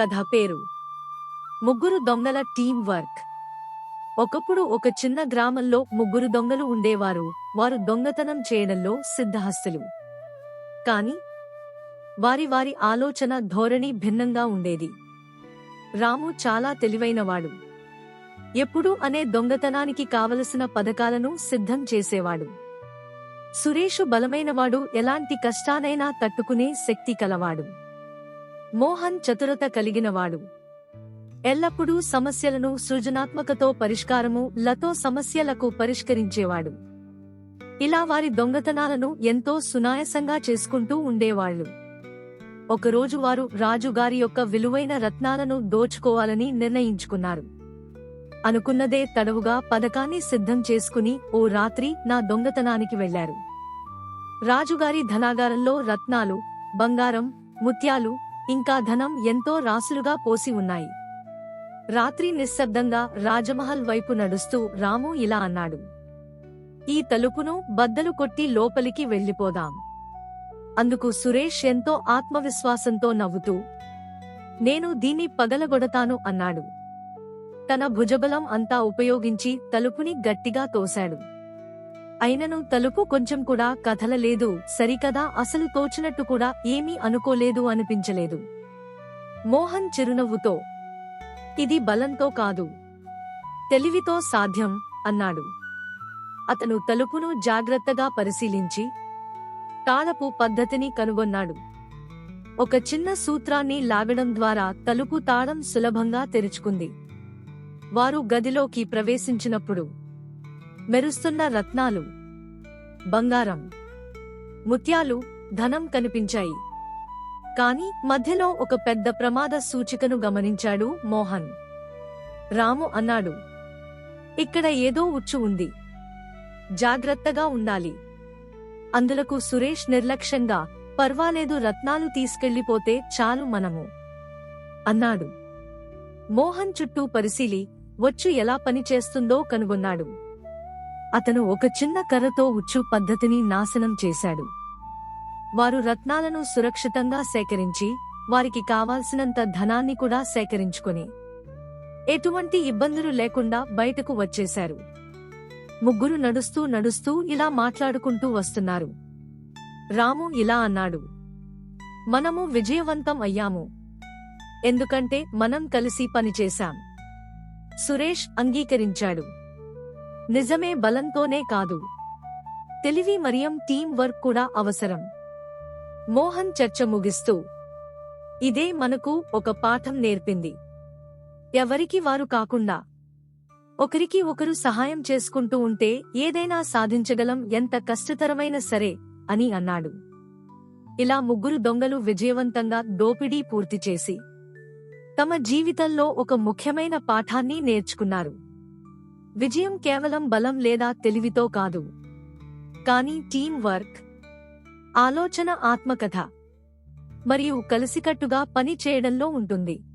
కథ పేరు. ముగ్గురు దొంగల టీం వర్క్. ఒకప్పుడు ఒక చిన్న గ్రామంలో ముగ్గురు దొంగలు ఉండేవారు. వారు దొంగతనం చేయడంలో సిద్ధహస్తులు. కాని వారి వారి ఆలోచన ధోరణి భిన్నంగా ఉండేది. రాము చాలా తెలివైనవాడు. ఎప్పుడూ అనే దొంగతనానికి కావలసిన పథకాలను సిద్ధం చేసేవాడు. సురేషు బలమైనవాడు ఎలాంటి కష్టానైనా తట్టుకునే శక్తి కలవాడు. మోహన్ చతురత కలిగినవాడు. ఎల్లప్పుడూ సమస్యలను సృజనాత్మకతో పరిష్కారము లతో సమస్యలకు పరిష్కరించేవాడు. ఇలా వారి దొంగతనాలను ఎంతో సునాయసంగా చేసుకుంటూ ఉండేవాళ్ళు ఒకరోజు వారు రాజుగారి యొక్క విలువైన రత్నాలను దోచుకోవాలని నిర్ణయించుకున్నారు. అనుకున్నదే తడవుగా పథకాన్ని సిద్ధం చేసుకుని ఓ రాత్రి నా దొంగతనానికి వెళ్ళారు రాజుగారి ధనాగారంలో రత్నాలు బంగారం ముత్యాలు ఇంకా ధనం ఎంతో రాసులుగా పోసి ఉన్నాయి. రాత్రి నిశ్శబ్దంగా రాజమహల్ వైపు నడుస్తూ రాము ఇలా అన్నాడు. ఈ తలుపును బద్దలు కొట్టి లోపలికి వెళ్ళిపోదాం. అందుకు సురేష్ ఎంతో ఆత్మవిశ్వాసంతో నవ్వుతూ నేను దీన్ని పగలగొడతాను అన్నాడు. తన భుజబలం అంతా ఉపయోగించి తలుపుని గట్టిగా తోశాడు. అయినను తలుపు కొంచెం కూడా కథలలేదు సరికదా అసలు తోచినట్టు కూడా ఏమీ అనుకోలేదు అనిపించలేదు. మోహన్ చిరునవ్వుతో ఇది బలంతో కాదు. తెలివితో సాధ్యం అన్నాడు. అతను తలుపును జాగ్రత్తగా పరిశీలించి తాళపు పద్ధతిని కనుగొన్నాడు. ఒక చిన్న సూత్రాన్ని లాగడం ద్వారా తలుపు తాళం సులభంగా తెరుచుకుంది. వారు గదిలోకి ప్రవేశించినప్పుడు మెరుస్తున్న రత్నాలు. బంగారం. ముత్యాలు ధనం కనిపించాయి. కాని మధ్యలో ఒక పెద్ద ప్రమాద సూచికను గమనించాడు మోహన్. రాము అన్నాడు ఇక్కడ ఏదో ఉచ్చు ఉంది. జాగ్రత్తగా ఉండాలి. అందులకు సురేష్ నిర్లక్ష్యంగా పర్వాలేదు రత్నాలు తీసుకెళ్ళిపోతే చాలు మనము. అన్నాడు. మోహన్ చుట్టూ పరిశీలి వచ్చు ఎలా పనిచేస్తుందో కనుగొన్నాడు. అతను ఒక చిన్న కర్రతో ఉచ్చు పద్ధతిని నాశనం చేశాడు. వారు రత్నాలను సురక్షితంగా సేకరించి వారికి కావాల్సినంత ధనాన్ని కూడా సేకరించుకొని ఎటువంటి ఇబ్బందులు లేకుండా బయటకు వచ్చేశారు. ముగ్గురు నడుస్తూ నడుస్తూ ఇలా మాట్లాడుకుంటూ వస్తున్నారు. రాము ఇలా అన్నాడు మనము విజయవంతం అయ్యాము. ఎందుకంటే మనం కలిసి పనిచేశాం. సురేష్ అంగీకరించాడు. నిజమే బలంతోనే కాదు. తెలివి మరియం టీం వర్క్ కూడా అవసరం. మోహన్ చర్చ ముగిస్తూ ఇదే మనకు ఒక పాఠం నేర్పింది. ఎవరికి వారు కాకుండా ఒకరికి ఒకరు సహాయం చేసుకుంటూ ఉంటే ఏదైనా సాధించగలం ఎంత కష్టతరమైన సరే అని అన్నాడు. ఇలా ముగ్గురు దొంగలు విజయవంతంగా దోపిడీ పూర్తి చేసి తమ జీవితంలో ఒక ముఖ్యమైన పాఠాన్ని నేర్చుకున్నారు. విజయం కేవలం బలం లేదా తెలివితో కాదు. కానీ టీం వర్క్ ఆలోచన ఆత్మకథ మరియు కలిసికట్టుగా పని చేయడంలో ఉంటుంది.